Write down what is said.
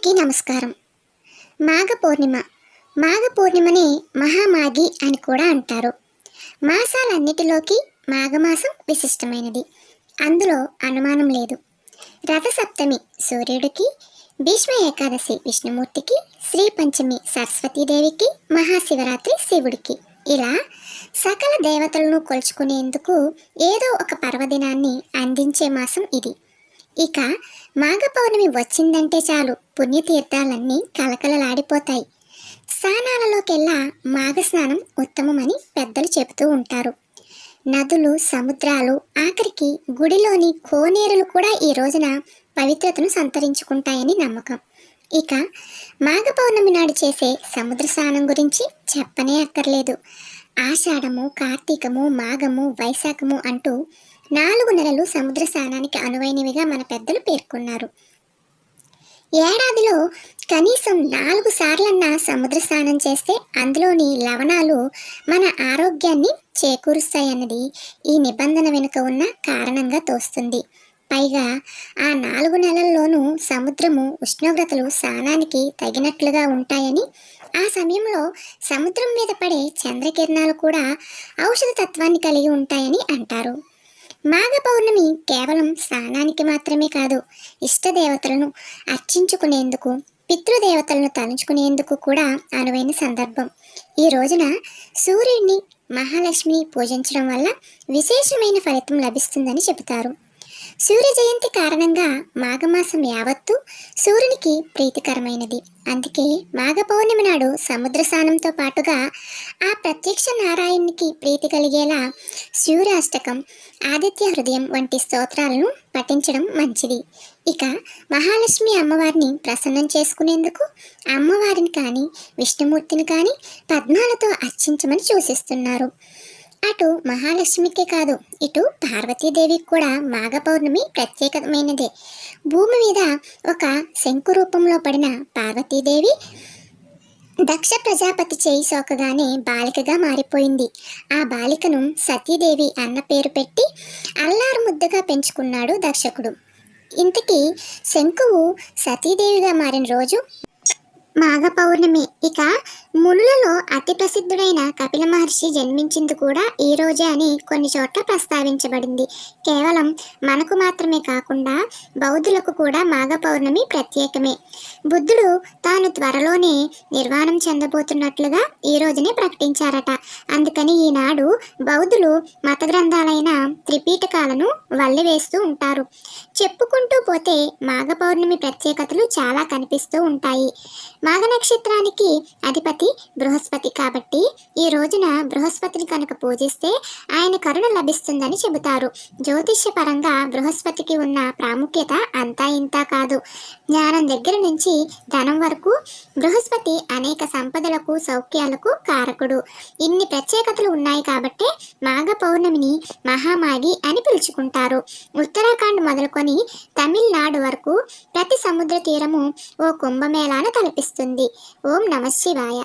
అందరికీ నమస్కారం. మాఘ పౌర్ణిమ మాఘ పౌర్ణిమని మహామాఘి అని కూడా అంటారు. మాసాలన్నిటిలోకి మాఘమాసం విశిష్టమైనది. అందులో అనుమానం లేదు. రథసప్తమి సూర్యుడికి భీష్మ ఏకాదశి విష్ణుమూర్తికి శ్రీ పంచమి సరస్వతీదేవికి మహాశివరాత్రి శివుడికి. ఇలా సకల దేవతలను కొలుచుకునేందుకు ఏదో ఒక పర్వదినాన్ని అందించే మాసం ఇది. ఇక మాఘ పౌర్ణమి వచ్చిందంటే చాలు. పుణ్యతీర్థాలన్నీ కలకలలాడిపోతాయి స్నానాలలోకెల్లా మాఘ స్నానం ఉత్తమమని పెద్దలు చెబుతూ ఉంటారు. నదులు సముద్రాలు ఆఖరికి గుడిలోని కోనేరులు కూడా ఈ రోజున పవిత్రతను సంతరించుకుంటాయని నమ్మకం. ఇక మాఘ పౌర్ణమి నాడు చేసే సముద్ర స్నానం గురించి చెప్పనే అక్కర్లేదు. ఆషాఢము కార్తీకము మాఘము వైశాఖము అంటూ నాలుగు నెలలు సముద్ర స్నానానికి అనువైనవిగా మన పెద్దలు పేర్కొన్నారు. ఏడాదిలో కనీసం నాలుగు సార్లన్నా సముద్ర స్నానం చేస్తే అందులోని లవణాలు మన ఆరోగ్యాన్ని చేకూరుస్తాయన్నది ఈ నిబంధన వెనుక ఉన్న కారణంగా తోస్తుంది. పైగా ఆ నాలుగు నెలల్లోనూ సముద్రము ఉష్ణోగ్రతలు స్నానానికి తగినట్లుగా ఉంటాయని ఆ సమయంలో సముద్రం మీద పడే చంద్రకిరణాలు కూడా ఔషధ తత్వాన్ని కలిగి ఉంటాయని అంటారు. మాఘ పౌర్ణమి కేవలం స్నానానికి మాత్రమే కాదు ఇష్టదేవతలను అర్చించుకునేందుకు పితృదేవతలను తలుచుకునేందుకు కూడా అనువైన సందర్భం. ఈ రోజున సూర్యుడిని మహాలక్ష్మిని పూజించడం వల్ల విశేషమైన ఫలితం లభిస్తుందని చెబుతారు. సూర్య జయంతి కారణంగా మాఘమాసం యావత్తు సూర్యునికి ప్రీతికరమైనది. అందుకే మాఘ పౌర్ణమి నాడు సముద్ర స్నానంతో పాటుగా ఆ ప్రత్యక్ష నారాయణునికి ప్రీతి కలిగేలా సూర్యాష్టకం ఆదిత్య హృదయం వంటి స్తోత్రాలను పఠించడం మంచిది. ఇక మహాలక్ష్మి అమ్మవారిని ప్రసన్నం చేసుకునేందుకు అమ్మవారిని కానీ విష్ణుమూర్తిని కానీ పద్మాలతో అర్చించమని సూచిస్తున్నారు. అటు మహాలక్ష్మికే కాదు ఇటు పార్వతీదేవికి కూడా మాఘ పౌర్ణమి ప్రత్యేకమైనదే. భూమి మీద ఒక శంకు రూపంలో పడిన పార్వతీదేవి దక్ష ప్రజాపతి చేయి సోకగానే బాలికగా మారిపోయింది. ఆ బాలికను సతీదేవి అన్న పేరు పెట్టి అల్లారు ముద్దగా పెంచుకున్నాడు దర్శకుడు. ఇంతకీ శంకువు సతీదేవిగా మారిన రోజు మాఘ పౌర్ణమి ఇక మునులలో అతి ప్రసిద్ధుడైన కపిల మహర్షి జన్మించింది కూడా ఈ రోజే అని కొన్ని చోట్ల ప్రస్తావించబడింది. కేవలం మనకు మాత్రమే కాకుండా బౌద్ధులకు కూడా మాఘ పౌర్ణమి ప్రత్యేకమే. బుద్ధుడు తాను త్వరలోనే నిర్వాణం చెందబోతున్నట్లుగా ఈ రోజునే ప్రకటించారట. అందుకని ఈనాడు బౌద్ధులు మత గ్రంథాలైన త్రిపీఠకాలను వల్లివేస్తూ ఉంటారు. చెప్పుకుంటూ పోతే మాఘ పౌర్ణమి ప్రత్యేకతలు చాలా కనిపిస్తూ ఉంటాయి. మాఘ నక్షత్రానికి అధిపతి బృహస్పతి కాబట్టి ఈ రోజున బృహస్పతిని కనుక పూజిస్తే ఆయన కరుణ లభిస్తుందని చెబుతారు. జ్యోతిష్య పరంగా బృహస్పతికి ఉన్న ప్రాముఖ్యత అంతా ఇంతా కాదు. జ్ఞానం దగ్గర నుంచి ధనం వరకు బృహస్పతి అనేక సంపదలకు సౌఖ్యాలకు కారకుడు. ఇన్ని ప్రత్యేకతలు ఉన్నాయి కాబట్టి మాఘ పౌర్ణమిని మహామాగి అని పిలుచుకుంటారు. ఉత్తరాఖండ్ మొదలుకొని తమిళనాడు వరకు ప్రతి సముద్ర తీరము ఓ కుంభమేళాను తలపిస్తుంది. ఓం నమ శివాయ.